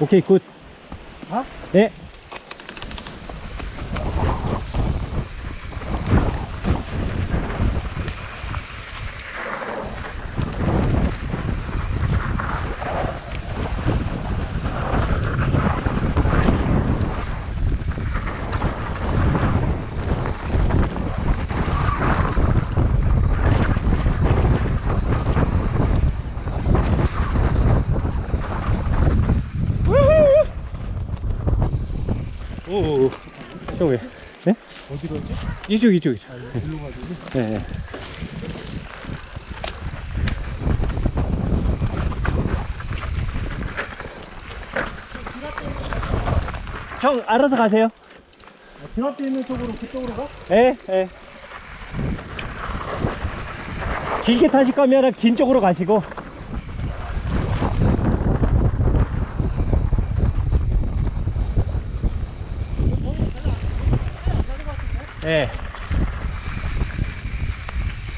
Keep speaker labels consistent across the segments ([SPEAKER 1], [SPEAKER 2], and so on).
[SPEAKER 1] 오케이 굿. 오. 저 왜? 네?
[SPEAKER 2] 어디로 했지?
[SPEAKER 1] 이쪽 이쪽 이쪽.
[SPEAKER 2] 아, 일로 가지고.
[SPEAKER 1] 네. 네. 형 알아서 가세요.
[SPEAKER 2] 아, 등 앞에 있는 쪽으로 그쪽으로 가?
[SPEAKER 1] 예, 예. 길게 타실 거면 긴 쪽으로 가시고. 예.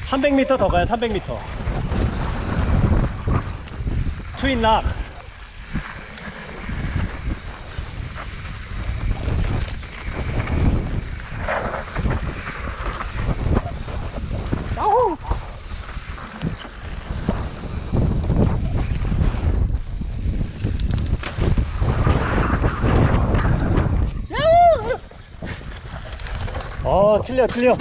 [SPEAKER 1] 300m 더 가요, 300m. 트윈락. 아우! 어, 틀려, 틀려.